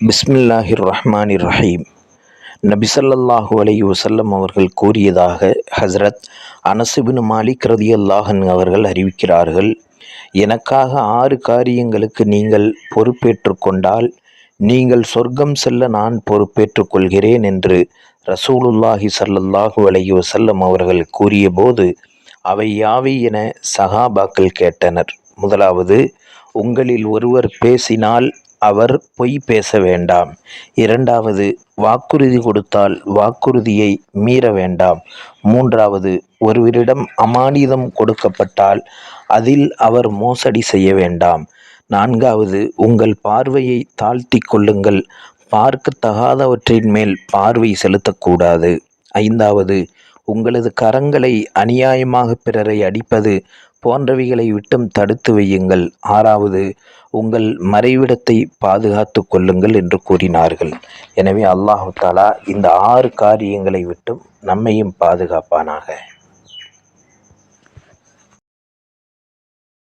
பிஸ்மில்லாஹிர் ரஹ்மானிர் ரஹீம் நபிசல்லாஹு அலை வசல்லம் அவர்கள் கூறியதாக ஹஸ்ரத் அனசுபின் மாலிக் ரதி அல்லாஹன் அவர்கள் அறிவிக்கிறார்கள் எனக்காக ஆறு காரியங்களுக்கு நீங்கள் பொறுப்பேற்று கொண்டால் நீங்கள் சொர்க்கம் செல்ல நான் பொறுப்பேற்று கொள்கிறேன் என்று ரசூலுல்லாஹி சல்லல்லாஹு அலைஹி வசல்லம் அவர்கள் கூறியபோது அவை யாவை என சஹாபாக்கள் கேட்டனர். முதலாவது உங்களில் ஒருவர் பேசினால் அவர் பொய் பேச வேண்டாம். இரண்டாவது வாக்குறுதி கொடுத்தால் வாக்குறுதியை மீற வேண்டாம். மூன்றாவது ஒருவரிடம் அமானிதம் கொடுக்கப்பட்டால் அதில் அவர் மோசடி செய்ய வேண்டாம். நான்காவது உங்கள் பார்வையை தாழ்த்தி கொள்ளுங்கள். பார்க்கத்தகாதவற்றின் மேல் பார்வை செலுத்தக்கூடாது. ஐந்தாவது உங்களது கரங்களை அநியாயமாக பிறரை அடிப்பது போன்றவைகளை விட்டும் தடுத்து வையுங்கள். ஆறாவது உங்கள் மறைவிடத்தை பாதுகாத்து கொள்ளுங்கள் என்று கூறினார்கள். எனவே அல்லாஹு தாலா இந்த ஆறு காரியங்களை விட்டும் நம்மையும் பாதுகாப்பானாக.